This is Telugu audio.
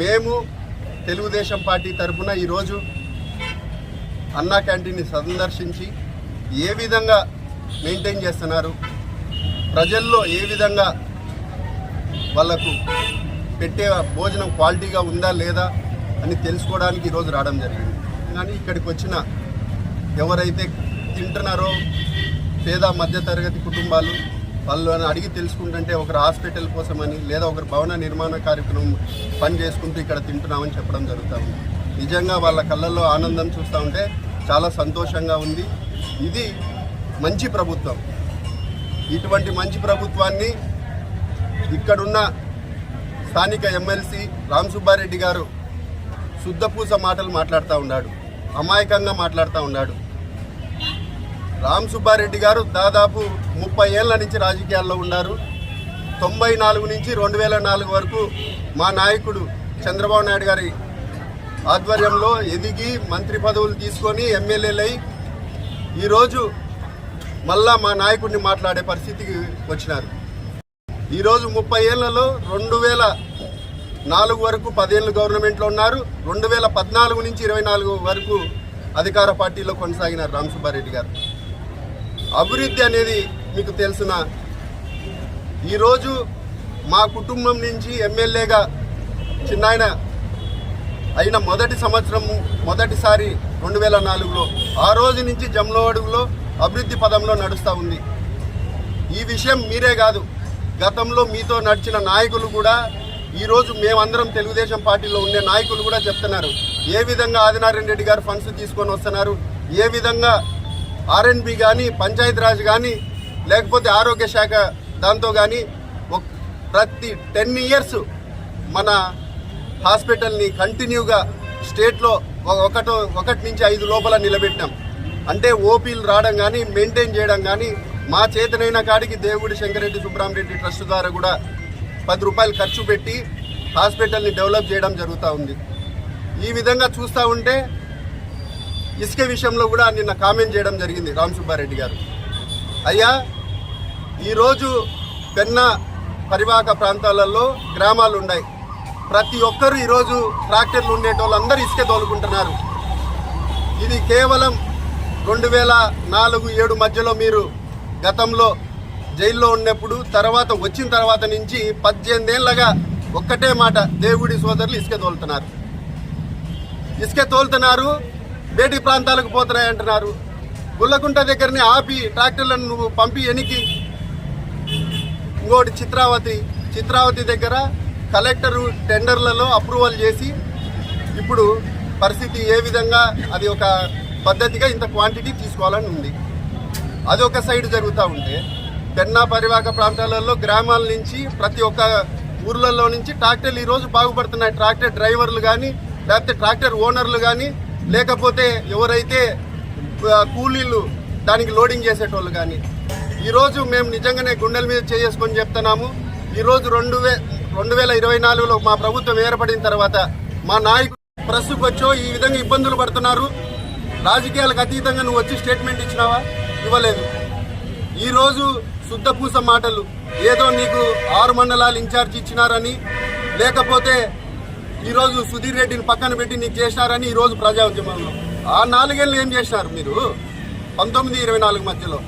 మేము తెలుగుదేశం పార్టీ తరఫున ఈరోజు అన్నా క్యాంటీన్ని సందర్శించి ఏ విధంగా మెయింటైన్ చేస్తున్నారు ప్రజల్లో ఏ విధంగా వాళ్ళకు పెట్టే భోజనం క్వాలిటీగా ఉందా లేదా అని తెలుసుకోవడానికి ఈరోజు రావడం జరిగింది. కానీ ఇక్కడికి వచ్చిన ఎవరైతే తింటున్నారో పేద మధ్యతరగతి కుటుంబాలు వాళ్ళని అడిగి తెలుసుకుంటుంటే ఒకరు హాస్పిటల్ కోసమని లేదా ఒకరు భవన నిర్మాణ కార్యక్రమం పని చేసుకుంటూ ఇక్కడ తింటున్నామని చెప్పడం జరుగుతుంది నిజంగా వాళ్ళ కళ్ళల్లో ఆనందం చూస్తూ ఉంటే చాలా సంతోషంగా ఉంది. ఇది మంచి ప్రభుత్వం. ఇటువంటి మంచి ప్రభుత్వాన్ని ఇక్కడున్న స్థానిక ఎమ్మెల్సీ రామ్ సుబ్బారెడ్డి గారు శుద్ధపూస మాటలు మాట్లాడుతూ ఉన్నాడు. అమాయకంగా మాట్లాడుతూ ఉన్నాడు. రామ్ సుబ్బారెడ్డి గారు దాదాపు ముప్పై ఏళ్ళ నుంచి రాజకీయాల్లో ఉన్నారు. తొంభై నాలుగు నుంచి రెండు వేల నాలుగు వరకు మా నాయకుడు చంద్రబాబు నాయుడు గారి ఆధ్వర్యంలో ఎదిగి మంత్రి పదవులు తీసుకొని ఎమ్మెల్యేలై ఈరోజు మళ్ళా మా నాయకుడిని మాట్లాడే పరిస్థితికి వచ్చినారు. ఈరోజు ముప్పై ఏళ్ళలో రెండు వేల నాలుగు వరకు పదేళ్ళు గవర్నమెంట్లో ఉన్నారు. రెండు వేల పద్నాలుగు నుంచి ఇరవై నాలుగు వరకు అధికార పార్టీలో కొనసాగినారు రామ్ సుబ్బారెడ్డి గారు. అభివృద్ధి అనేది మీకు తెలిసిన? ఈరోజు మా కుటుంబం నుంచి ఎమ్మెల్యేగా చిన్నాయన అయిన మొదటి సంవత్సరం మొదటిసారి రెండు వేల నాలుగులో ఆ రోజు నుంచి జమ్లో అడుగులో అభివృద్ధి పదంలో నడుస్తూ ఉంది. ఈ విషయం మీరే కాదు గతంలో మీతో నడిచిన నాయకులు కూడా ఈరోజు మేమందరం తెలుగుదేశం పార్టీలో ఉండే నాయకులు కూడా చెప్తున్నారు. ఏ విధంగా ఆదినారాయణ రెడ్డి గారు ఫండ్స్ తీసుకొని వస్తున్నారు? ఏ విధంగా ఆర్ఎన్బి కానీ పంచాయతీరాజ్ కానీ లేకపోతే ఆరోగ్య శాఖ దాంతో కానీ ప్రతి టెన్ ఇయర్స్ మన హాస్పిటల్ని కంటిన్యూగా స్టేట్లో ఒకటో ఒకటి నుంచి ఐదు లోపల నిలబెట్టాం అంటే ఓపీలు రావడం కానీ మెయింటైన్ చేయడం కానీ మా చేతనైన కాడికి దేవుడి శంకరెడ్డి సుబ్రహ్మరెడ్డి ట్రస్ట్ ద్వారా కూడా పది రూపాయలు ఖర్చు పెట్టి హాస్పిటల్ని డెవలప్ చేయడం జరుగుతూ ఉంది. ఈ విధంగా చూస్తూ ఉంటే ఇసుక విషయంలో కూడా నిన్న కామెంట్ చేయడం జరిగింది రామ్ సుబ్బారెడ్డి గారు. అయ్యా ఈరోజు పెన్న పరివాహక ప్రాంతాలలో గ్రామాలు ఉన్నాయి. ప్రతి ఒక్కరు ఈరోజు ట్రాక్టర్లు ఉండేటోళ్ళందరూ ఇసుక తోలుకుంటున్నారు. ఇది కేవలం రెండు వేల నాలుగు ఏడు మధ్యలో మీరు గతంలో జైల్లో ఉన్నప్పుడు తర్వాత వచ్చిన తర్వాత నుంచి పద్దెనిమిదేళ్ళగా ఒక్కటే మాట దేవుడి సోదరులు ఇసుక తోలుతున్నారు. ఇసుక తోలుతున్నారు బేటి ప్రాంతాలకు పోతున్నాయి అంటున్నారు. గుల్లకుంట దగ్గరని ఆపి ట్రాక్టర్లను నువ్వు పంపి ఎనికి. ఇంకోటి చిత్రావతి. చిత్రావతి దగ్గర కలెక్టరు టెండర్లలో అప్రూవల్ చేసి ఇప్పుడు పరిస్థితి ఏ విధంగా అది ఒక పద్ధతిగా ఇంత క్వాంటిటీ తీసుకోవాలని ఉంది. అది ఒక సైడ్ జరుగుతూ ఉంటే పెన్నా పరివాహక ప్రాంతాలలో గ్రామాల నుంచి ప్రతి ఒక్క ఊర్లలో నుంచి ట్రాక్టర్లు ఈరోజు బాగుపడుతున్నాయి. ట్రాక్టర్ డ్రైవర్లు కానీ లేకపోతే ట్రాక్టర్ ఓనర్లు కానీ లేకపోతే ఎవరైతే కూలీలు దానికి లోడింగ్ చేసేటోళ్ళు కానీ ఈరోజు మేము నిజంగానే గుండెల మీద చేసుకొని చెప్తున్నాము. ఈరోజు రెండు వే రెండు వేల ఇరవై నాలుగులో మా ప్రభుత్వం ఏర్పడిన తర్వాత మా నాయకుడు ప్రస్తుకు వచ్చో ఈ విధంగా ఇబ్బందులు పడుతున్నారు. రాజకీయాలకు అతీతంగా నువ్వు వచ్చి స్టేట్మెంట్ ఇచ్చినావా? ఇవ్వలేదు. ఈరోజు శుద్ధపూస మాటలు. ఏదో నీకు ఆరు మండలాలు ఇన్ఛార్జ్ ఇచ్చినారని లేకపోతే ఈరోజు సుధీర్ రెడ్డిని పక్కన పెట్టి నీకు చేసినారని ఈరోజు ప్రజా ఉద్యమంలో ఆ నాలుగేళ్ళు ఏం చేసినారు మీరు? పంతొమ్మిది ఇరవై నాలుగు మధ్యలో.